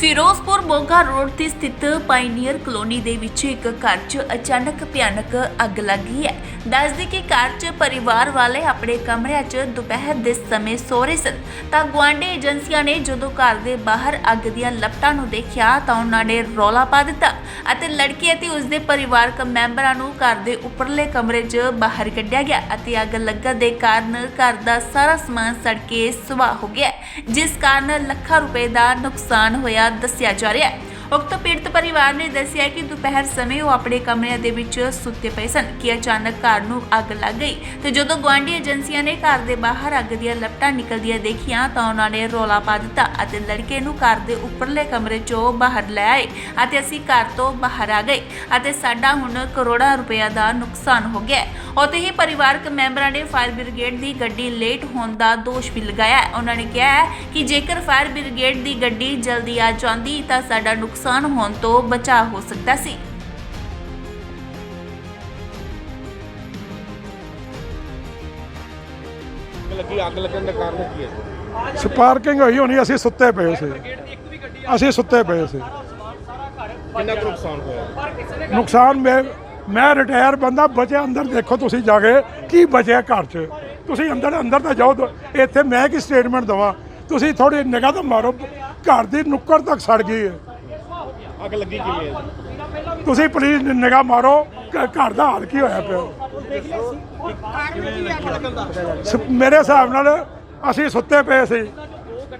Firozpur Moga road ਤੇ ਸਥਿਤ pioneer colony ਦੇ ਵਿੱਚ ਇੱਕ ਘਰ 'ਚ ਅਚਾਨਕ ਭਿਆਨਕ ਅੱਗ ਲੱਗ ਗਈ ਹੈ। ਦੱਸਦੀ ਕਿ ਘਰ 'ਚ ਪਰਿਵਾਰ ਵਾਲੇ ਆਪਣੇ ਕਮਰਿਆਂ 'ਚ ਦੁਪਹਿਰ ਦੇ ਸਮੇਂ ਸੋ ਰਹੇ ਸਨ। ਤਾਂ ਗੁਆਂਢੀ ਏਜੰਸੀਆਂ ਨੇ ਜਦੋਂ ਘਰ ਦੇ ਬਾਹਰ ਅੱਗ ਦੀਆਂ ਲਪਟਾਂ ਨੂੰ ਦੇਖਿਆ ਤਾਂ ਉਹਨਾਂ ਨੇ ਰੌਲਾ ਪਾ ਦਿੱਤਾ ਅਤੇ ਲੜਕੀ ਅਤੇ ਉਸਦੇ ਪਰਿਵਾਰਕ ਮੈਂਬਰਾਂ ਨੂੰ ਘਰ ਦੇ ਉੱਪਰਲੇ ਕਮਰੇ 'ਚ ਬਾਹਰ ਕੱਢਿਆ ਗਿਆ ਅਤੇ ਅੱਗ ਲੱਗਣ ਦੇ ਕਾਰਨ ਘਰ ਦਾ ਸਾਰਾ ਸਮਾਨ ਸੜ ਕੇ ਸੁਆਹ ਹੋ ਗਿਆ, ਜਿਸ ਕਾਰਨ ਲੱਖਾਂ ਰੁਪਏ ਦਾ ਨੁਕਸਾਨ ਹੋਇਆ ਦੱਸਿਆ ਜਾ ਰਿਹਾ ਹੈ। ਉਕਤ ਪੀੜਤ ਪਰਿਵਾਰ ਨੇ ਦੱਸਿਆ ਕਿ ਦੁਪਹਿਰ ਸਮੇਂ ਉਹ ਆਪਣੇ ਕਮਰਿਆਂ ਦੇ ਵਿੱਚ ਸੁੱਤੇ ਪਏ ਸਨ, ਕਿ ਅਚਾਨਕ ਘਰ ਨੂੰ ਅੱਗ ਲੱਗ ਗਈ ਤੇ ਜਦੋਂ ਗੁਆਂਢੀ ਏਜੰਸੀਆਂ ਨੇ ਘਰ ਦੇ ਬਾਹਰ ਅੱਗ ਦੀਆਂ ਲਪਟਾਂ ਨਿਕਲਦੀਆਂ ਦੇਖੀਆਂ ਤਾਂ ਉਹਨਾਂ ਨੇ ਰੋਲਾ ਪਾ ਦਿੱਤਾ ਅਤੇ ਲੜਕੇ ਨੂੰ ਘਰ ਦੇ ਉੱਪਰਲੇ ਕਮਰੇ 'ਚੋਂ ਬਾਹਰ ਲੈ ਆਏ ਅਤੇ ਅਸੀਂ ਘਰ ਤੋਂ ਬਾਹਰ ਆ ਗਏ ਅਤੇ ਸਾਡਾ ਹੁਣ ਕਰੋੜਾਂ ਰੁਪਏ ਦਾ ਨੁਕਸਾਨ ਹੋ ਗਿਆ ਹੈ। ਉੱਥੇ ਹੀ ਪਰਿਵਾਰਕ ਮੈਂਬਰਾਂ ਨੇ ਫਾਇਰ ਬ੍ਰਿਗੇਡ ਦੀ ਗੱਡੀ ਲੇਟ ਹੋਣ ਦਾ ਦੋਸ਼ ਵੀ ਲਗਾਇਆ ਉਹਨਾਂ ਨੇ ਕਿਹਾ ਹੈ ਕਿ ਜੇਕਰ ਫਾਇਰ ਬ੍ਰਿਗੇਡ ਦੀ ਗੱਡੀ ਜਲਦੀ ਆ ਜਾਂਦੀ ਤਾਂ ਸਾਡਾ ਨੁਕਸਾਨ ਹੋਣ ਤੋਂ ਬਚਾਅ ਹੋ ਸਕਦਾ ਸੀ। ਲੱਗੀ ਅੱਗ ਲੱਗਣ ਦਾ ਕਾਰਨ ਕੀ ਹੈ? ਸਪਾਰਕਿੰਗ ਹੋਈ ਹੋਣੀ ਅਸੀਂ ਸੁੱਤੇ ਪਏ ਸੀ। ਅਸੀਂ ਸੁੱਤੇ ਪਏ ਸੀ। ਕਿੰਨਾ ਕੁ ਨੁਕਸਾਨ ਹੋਇਆ? ਨੁਕਸਾਨ ਮੈਂ ਮੈਂ ਰਿਟਾਇਰ ਬੰਦਾ ਬਚਿਆ ਅੰਦਰ ਦੇਖੋ ਤੁਸੀਂ ਜਾ ਕੇ ਕੀ ਬਚਿਆ ਘਰ 'ਚ? ਤੁਸੀਂ ਅੰਦਰ ਅੰਦਰ ਤਾਂ ਜਾਓ ਤਾਂ ਇੱਥੇ ਮੈਂ ਕੀ ਸਟੇਟਮੈਂਟ ਦਵਾਂ? ਤੁਸੀਂ ਥੋੜੀ ਨਿਗਾਹ ਤਾਂ ਮਾਰੋ ਘਰ ਦੀ ਨੁੱਕਰ ਤੱਕ ਸੜ ਗਈ ਹੈ। ਅੱਗ ਲੱਗੀ ਕਿਵੇਂ ਹੈ? ਤੁਸੀਂ ਪਲੀਜ਼ ਨਿਗਾਹ ਮਾਰੋ, ਘ- ਘਰ ਦਾ ਹਾਲ ਕੀ ਹੋਇਆ ਪਿਆ? ਸ- ਮੇਰੇ ਹਿਸਾਬ ਨਾਲ ਅਸੀਂ ਸੁੱਤੇ ਪਏ ਸੀ।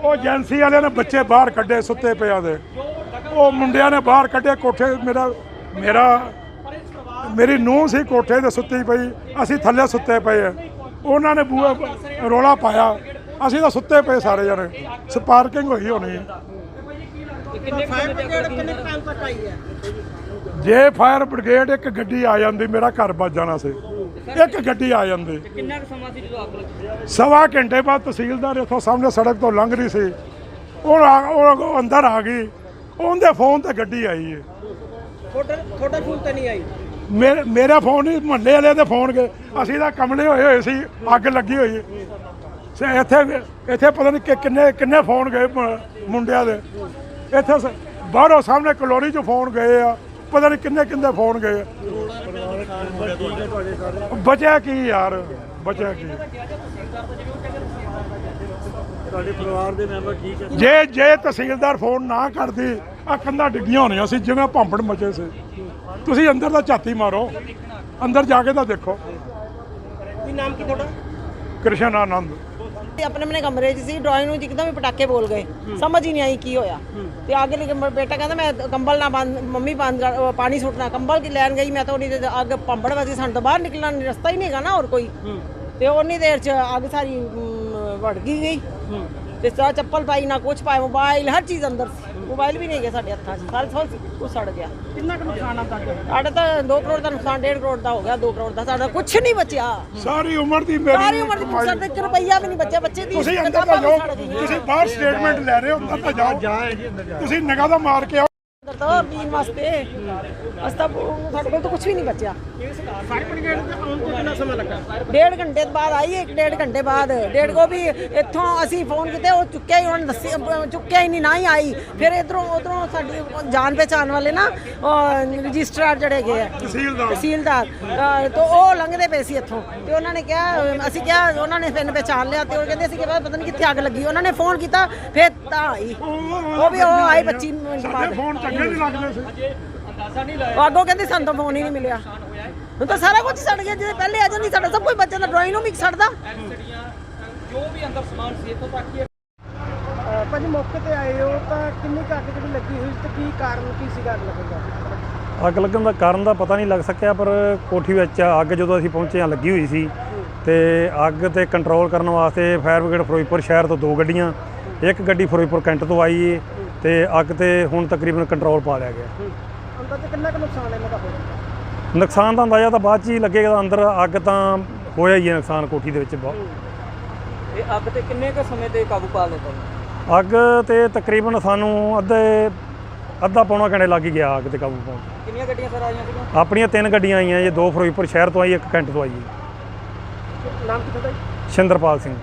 ਉਹ ਏਜੰਸੀ ਵਾਲਿਆਂ ਨੇ ਬੱਚੇ ਬਾਹਰ ਕੱਢੇ ਸੁੱਤੇ ਪਿਆ ਦੇ। ਉਹ ਮੁੰਡਿਆਂ ਨੇ ਬਾਹਰ ਕੱਢੇ ਕੋਠੇ, ਮੇਰਾ ਮੇਰਾ, ਮੇਰੀ ਨੂੰਹ ਸੀ ਕੋਠੇ ਤੇ ਸੁੱਤੀ ਪਈ। ਅਸੀਂ ਥੱਲੇ ਸੁੱਤੇ ਪਏ ਆ। ਉਹਨਾਂ ਨੇ ਬੂਹੇ, ਰੋਲਾ ਪਾਇਆ। ਅਸੀਂ ਤਾਂ ਸੁੱਤੇ ਪਏ ਸਾਰੇ ਜਣੇ। ਸਪਾਰਕਿੰਗ ਹੋਈ ਹੋਣੀ। ਜੇ ਫਾਇਰ ਬ੍ਰਿਗੇਡ ਇੱਕ ਗੱਡੀ ਆ ਜਾਂਦੀ ਮੇਰਾ ਘਰ ਵੱਜ ਜਾਣਾ ਸੀ। ਇੱਕ ਗੱਡੀ ਆ ਜਾਂਦੀ। ਕਿੰਨਾ ਸਮਾਂ ਸੀ ਜਦੋਂ ਅੱਗ ਲੱਗੀ? ਸਵਾ ਘੰਟੇ ਬਾਅਦ ਤਹਿਸੀਲਦਾਰ ਇੱਥੋਂ ਸਾਹਮਣੇ ਸੜਕ ਤੋਂ ਲੰਘ ਰਹੀ ਸੀ। ਉਹ ਅੰਦਰ ਆ ਗਈ। ਉਹਦੇ ਫੋਨ ਤੇ ਗੱਡੀ ਆਈ ਹੈ ਤੁਹਾਡਾ ਤੁਹਾਡਾ ਫੋਨ ਤਾਂ ਨਹੀਂ ਆਈ? ਮੇਰੇ ਮੇਰਾ ਫੋਨ ਨਹੀਂ ਮਹੱਲੇ ਵਾਲੇ ਦੇ ਫੋਨ ਗਏ। ਅਸੀਂ ਤਾਂ ਕਮਲੇ ਹੋਏ ਹੋਏ ਸੀ ਅੱਗ ਲੱਗੀ ਹੋਈ। ਸੇ ਇੱਥੇ ਇੱਥੇ ਪਤਾ ਨਹੀਂ ਕਿੰਨੇ ਕਿੰਨੇ ਫੋਨ ਗਏ ਮੁੰਡਿਆਂ ਦੇ। ਇੱਥੇ ਸ- ਬਾਹਰੋਂ ਸਾਹਮਣੇ ਕਲੋਨੀ 'ਚ ਫੋਨ ਗਏ ਆ ਪਤਾ ਨਹੀਂ ਕਿੰਨੇ ਕਿੰਨੇ ਫੋਨ ਗਏ ਆ। ਬਚਿਆ ਕੀ ਯਾਰ ਬਚਿਆ ਕੀ। ਤੁਹਾਡੇ ਪਰਿਵਾਰ ਦੇ ਮੈਂਬਰ ਠੀਕ ਹੈ ਜੇ ਜੇ ਤਹਿਸੀਲਦਾਰ ਫੋਨ ਨਾ ਕਰਦੀ ਆ ਕੰਧਾਂ ਡਿੱਗੀਆਂ ਹੋਣੀਆਂ ਸੀ ਜਿਵੇਂ ਭਾਂਪੜ ਮਚੇ ਸੀ। ਤੁਸੀਂ ਅੰਦਰ ਦਾ ਝਾਤੀ ਮਾਰੋ ਅੰਦਰ ਜਾ ਕੇ ਤਾਂ ਦੇਖੋ। ਕੀ ਨਾਮ ਕੀ ਤੁਹਾਡਾ? ਕ੍ਰਿਸ਼ਨ ਆਨੰਦ। ਤੇ ਆਪਣੇ ਆਪਣੇ ਕਮਰੇ 'ਚ ਸੀ ਡਰਾਇੰਗ ਨੂੰ ਇੱਕਦਮ ਹੀ ਪਟਾਕੇ ਬੋਲ ਗਏ। ਸਮਝ ਹੀ ਨਹੀਂ ਆਈ ਕੀ ਹੋਇਆ। ਤੇ ਅੱਗ ਲੱਗੇ ਬੇਟਾ ਕਹਿੰਦਾ ਮੈਂ ਕੰਬਲ ਨਾ ਬੰਦ ਮੰਮੀ ਬੰਦ ਪਾਣੀ ਸੁੱਟਣਾ ਕੰਬਲ ਕੀ ਲੈਣ ਗਈ ਮੈਂ ਤਾਂ ਉਹਨੀ ਦੇਰ ਅੱਗ ਪੰਬੜ ਵਜੀ ਸਾਨੂੰ ਤਾਂ ਬਾਹਰ ਨਿਕਲਣ ਦਾ ਰਸਤਾ ਹੀ ਨਹੀਂ ਹੈਗਾ ਨਾ ਹੋਰ ਕੋਈ। ਤੇ ਉਨੀ ਦੇਰ 'ਚ ਅੱਗ ਸਾਰੀ ਵੜ ਗਈ ਗਈ। ਤੇ ਸਾ ਚੱਪਲ ਪਾਈ ਨਾ ਕੁਛ ਪਾਇਆ ਮੋਬਾਈਲ ਹਰ ਚੀਜ਼ ਅੰਦਰ ਸੀ। ਮੋਬਾਈਲ ਵੀ ਨਹੀਂ ਗਿਆ ਸਾਡੇ ਹੱਥਾਂ 'ਚ। ਸਾਰੇ ਸਭ ਕੁਛ ਸੜ ਗਿਆ। ਕਿੰਨਾ ਕੁ ਨੁਕਸਾਨ ਆ ਤੁਹਾਡਾ? ਸਾਡਾ ਤਾਂ 2 ਕਰੋੜ ਦਾ ਨੁਕਸਾਨ 1.5 ਕਰੋੜ ਦਾ ਹੋ ਗਿਆ 2 ਕਰੋੜ ਦਾ। ਸਾਡਾ ਕੁਛ ਨਹੀਂ ਬਚਿਆ। ਸਾਰੀ ਉਮਰ ਦੀ ਮੇਰੀ ਸਾਰੀ ਉਮਰ ਦੀ। ਸਾਡੇ ਇੱਕ ਰੁਪਈਆ ਵੀ ਨਹੀਂ ਬਚਿਆ ਬੱਚੇ ਦੀ ਤੁਸੀਂ ਅੰਦਰ ਤਾਂ ਜਾਓ। ਤੁਸੀਂ ਬਾਹਰ ਸਟੇਟਮੈਂਟ ਲੈ ਰਹੇ ਹੋ ਅੰਦਰ ਤਾਂ ਜਾਓ ਜਾ ਜੀ ਅੰਦਰ ਜਾ ਤੁਸੀਂ ਨਿਗਾਹ ਤਾਂ ਮਾਰ ਕੇ ਆਓ ਅੰਦਰ ਤਾਂ ਪੀਣ ਵਾਸਤੇ। ਅਸਤਾ ਸਾਡੇ ਕੋਲ ਤਾਂ ਕੁਝ ਵੀ ਨਹੀਂ ਬਚਿਆ। ਫਾਇਰ ਬ੍ਰਿਗੇਡ ਦੇ ਆਉਣ ਤੋਂ ਕਿੰਨਾ ਸਮਾਂ ਲੱਗਾ ਡੇਢ ਘੰਟੇ ਬਾਅਦ ਆਈ ਇੱਕ ਡੇਢ ਘੰਟੇ ਬਾਅਦ। ਡੇਢ ਕੋ ਵੀ ਇੱਥੋਂ ਅਸੀਂ ਫੋਨ ਕੀਤੇ ਉਹ ਚੁੱਕਿਆ ਹੀ ਉਹਨਾਂ ਨੇ ਦੱਸੀ ਅਹ ਚੁੱਕਿਆ ਹੀ ਨਹੀਂ ਨਾ ਹੀ ਆਈ। ਫਿਰ ਇਧਰੋਂ ਉਧਰੋਂ ਸਾਡੀ ਜਾਣ ਪਹਿਚਾਣ ਵਾਲੇ ਨਾ ਰਜਿਸਟਰਾਰ ਜਿਹੜੇ ਗਏ ਆ ਤਹਿਸੀਲਦਾਰ। ਤੋਂ ਉਹ ਲੰਘਦੇ ਪਏ ਸੀ ਇੱਥੋਂ। ਤੇ ਉਹਨਾਂ ਨੇ ਕਿਹਾ ਅਸੀਂ ਕਿਹਾ ਉਹਨਾਂ ਨੇ ਫਿਰ ਪਹਿਚਾਣ ਲਿਆ ਤੇ ਉਹ ਕਹਿੰਦੇ ਸੀ ਕਿ ਪਤਾ ਨਹੀਂ ਕਿੱਥੇ ਅੱਗ ਲੱਗੀ। ਉਹਨਾਂ ਨੇ ਫੋਨ ਕੀਤਾ ਫਿਰ ਤਾਂ ਆਈ। ਉਹ ਵੀ ਉਹ ਆਈ 25 ਮਿੰਟ ਸਾਡੇ ਬਾਅਦ ਫੋਨ ਉਹ ਅੱਗੋਂ ਕਹਿੰਦੇ ਸਾਨੂੰ ਤਾਂ ਫੋਨ ਹੀ ਨਹੀਂ ਮਿਲਿਆ। ਹੁਣ ਤਾਂ ਸਾਰਾ ਕੁਝ ਸੜ ਗਿਆ ਜਿਹਦੇ ਪਹਿਲੇ ਆ ਜਾਂਦੀ ਸਾਡਾ ਸਭ ਕੁਝ ਬੱਚਿਆਂ ਦਾ ਡਰਾਇੰਗ ਨੂੰ ਵੀ ਸੜਦਾ। ਜੋ ਵੀ ਅੰਦਰ ਸਮਾਨ ਸੀ ਇੱਥੋਂ ਤੱਕ ਕਿ ਭਾਜੀ ਮੌਕੇ ਤੇ ਆਏ ਹੋ ਤਾਂ ਕਿੰਨੀ ਕੁ ਅੱਗ ਜਿਹੜੀ ਲੱਗੀ ਹੋਈ ਸੀ ਤੇ ਕੀ ਕਾਰਨ ਕੀ ਸੀਗਾ ਅੱਗ ਲੱਗਣ ਦਾ? ਅੱਗ ਲੱਗਣ ਦਾ ਕਾਰਨ ਦਾ ਪਤਾ ਨਹੀਂ ਲੱਗ ਸਕਿਆ ਪਰ ਕੋਠੀ ਵਿੱਚ ਅੱਗ ਜਦੋਂ ਅਸੀਂ ਪਹੁੰਚੇ ਹਾਂ ਲੱਗੀ ਹੋਈ ਸੀ। ਤੇ ਅੱਗ ਤੇ ਕੰਟਰੋਲ ਕਰਨ ਵਾਸਤੇ ਫਾਇਰ ਬ੍ਰਿਗੇਡ ਫਿਰੋਜ਼ਪੁਰ ਸ਼ਹਿਰ ਤੋਂ ਦੋ ਗੱਡੀਆਂ ਇੱਕ ਗੱਡੀ ਫਿਰੋਜ਼ਪੁਰ ਕੈਂਟ ਤੋਂ ਆਈ ਏ ਤੇ ਅੱਗ ਤੇ ਹੁਣ ਤਕਰੀਬਨ ਕੰਟਰੋਲ ਪਾ ਲਿਆ ਗਿਆ। ਅੰਦਰ ਤੇ ਕਿੰਨਾ ਕੁ ਨੁਕਸਾਨ ਇਹਨਾਂ ਦਾ ਹੋਇਆ ਨੁਕਸਾਨ ਦਾ ਅੰਦਾਜ਼ਾ ਤਾਂ ਬਾਅਦ ਚ ਹੀ ਲੱਗੇਗਾ ਅੰਦਰ ਅੱਗ ਤਾਂ ਹੋਇਆ ਹੀ ਹੈ ਨੁਕਸਾਨ ਕੋਠੀ ਦੇ ਵਿੱਚ ਬਹੁਤ। ਇਹ ਅੱਗ ਤੇ ਕਿੰਨੇ ਕੁ ਸਮੇਂ ਤੇ ਕਾਬੂ ਪਾ ਲਿਆ ਅੱਗ ਤੇ ਤਕਰੀਬਨ ਸਾਨੂੰ ਅੱਧੇ ਅੱਧਾ ਪੌਣਾ ਘੰਟੇ ਲੱਗ ਗਿਆ ਅੱਗ ਤੇ ਕਾਬੂ ਪਾਉਣ। ਕਿੰਨੀਆਂ ਗੱਡੀਆਂ ਸਰ ਆਈਆਂ ਸੀਗੀਆਂ? ਆਪਣੀਆਂ ਤਿੰਨ ਗੱਡੀਆਂ ਆਈਆਂ ਜੇ ਦੋ ਫਿਰੋਜ਼ਪੁਰ ਸ਼ਹਿਰ ਤੋਂ ਆਈ ਇੱਕ ਕੈਂਟ ਤੋਂ ਆਈ ਨਾਮ ਕੀ ਤੁਹਾਡਾ? ਸ਼ਿੰਦਰਪਾਲ ਸਿੰਘ।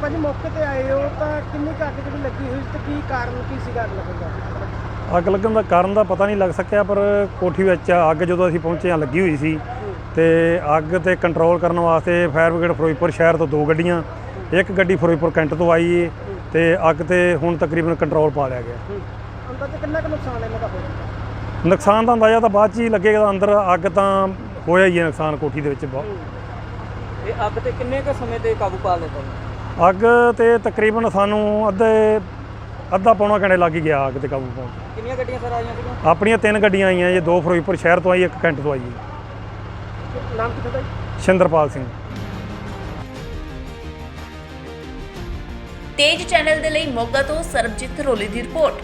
ਭਾਜੀ ਮੌਕੇ ਤੇ ਆਏ ਹੋ ਤਾਂ ਕਿੰਨੀ ਕੁ ਅੱਗ ਜਿਹੜੀ ਲੱਗੀ ਹੋਈ ਸੀ ਤੇ ਕੀ ਕਾਰਨ ਕੀ ਸੀਗਾ ਅੱਗ ਲੱਗਣ ਦਾ? ਅੱਗ ਲੱਗਣ ਦਾ ਕਾਰਨ ਦਾ ਪਤਾ ਨਹੀਂ ਲੱਗ ਸਕਿਆ ਪਰ ਕੋਠੀ ਵਿੱਚ ਅੱਗ ਜਦੋਂ ਅਸੀਂ ਪਹੁੰਚੇ ਹਾਂ ਲੱਗੀ ਹੋਈ ਸੀ ਤੇ ਅੱਗ ਤੇ ਕੰਟਰੋਲ ਕਰਨ ਵਾਸਤੇ ਫਾਇਰ ਬ੍ਰਿਗੇਡ ਫਿਰੋਜ਼ਪੁਰ ਸ਼ਹਿਰ ਤੋਂ ਦੋ ਗੱਡੀਆਂ ਇੱਕ ਗੱਡੀ ਫਿਰੋਜ਼ਪੁਰ ਕੈਂਟ ਤੋਂ ਆਈ ਏ ਤੇ ਅੱਗ ਤੇ ਹੁਣ ਤਕਰੀਬਨ ਕੰਟਰੋਲ ਪਾ ਲਿਆ ਗਿਆ। ਅੰਦਾਜ਼ਾ ਕਿੰਨਾ ਕੁ ਨੁਕਸਾਨ ਇਹਨਾਂ ਦਾ ਹੋਇਆ ਨੁਕਸਾਨ ਦਾ ਅੰਦਾਜ਼ਾ ਤਾਂ ਬਾਅਦ ਚ ਹੀ ਲੱਗੇਗਾ ਅੰਦਰ ਅੱਗ ਤਾਂ ਹੋਇਆ ਹੀ ਹੈ ਨੁਕਸਾਨ ਕੋਠੀ ਦੇ ਵਿੱਚ ਬਹੁਤ। ਇਹ ਅੱਗ ਤੇ ਕਿੰਨੇ ਕੁ ਸਮੇਂ ਤੇ ਕਾਬੂ ਪਾ ਲਿਆ ਅੱਗ ਤੇ ਤਕਰੀਬਨ ਸਾਨੂੰ ਅੱਧੇ ਅੱਧਾ ਪੌਣਾ ਘੰਟੇ ਲੱਗ ਹੀ ਗਿਆ ਅੱਗ ਤੇ ਕਾਬੂ ਪਾਉਣ 'ਚ। ਕਿੰਨੀਆਂ ਗੱਡੀਆਂ ਸਰ ਆਈਆਂ ਸੀਗੀਆਂ? ਆਪਣੀਆਂ ਤਿੰਨ ਗੱਡੀਆਂ ਆਈਆਂ ਜੇ ਦੋ ਫਿਰੋਜ਼ਪੁਰ ਸ਼ਹਿਰ ਤੋਂ ਆਈ ਇੱਕ ਕੈਂਟ ਤੋਂ ਆਈ ਹੈ। ਨਾਮ ਕਿੱਥੇ ਦਾ ਜੀ? ਸ਼ਿੰਦਰਪਾਲ ਸਿੰਘ। ਤੇਜ ਚੈਨਲ ਦੇ ਲਈ ਮੋਗਾ ਤੋਂ ਸਰਬਜੀਤ ਰੋਲੀ ਦੀ ਰਿਪੋਰਟ।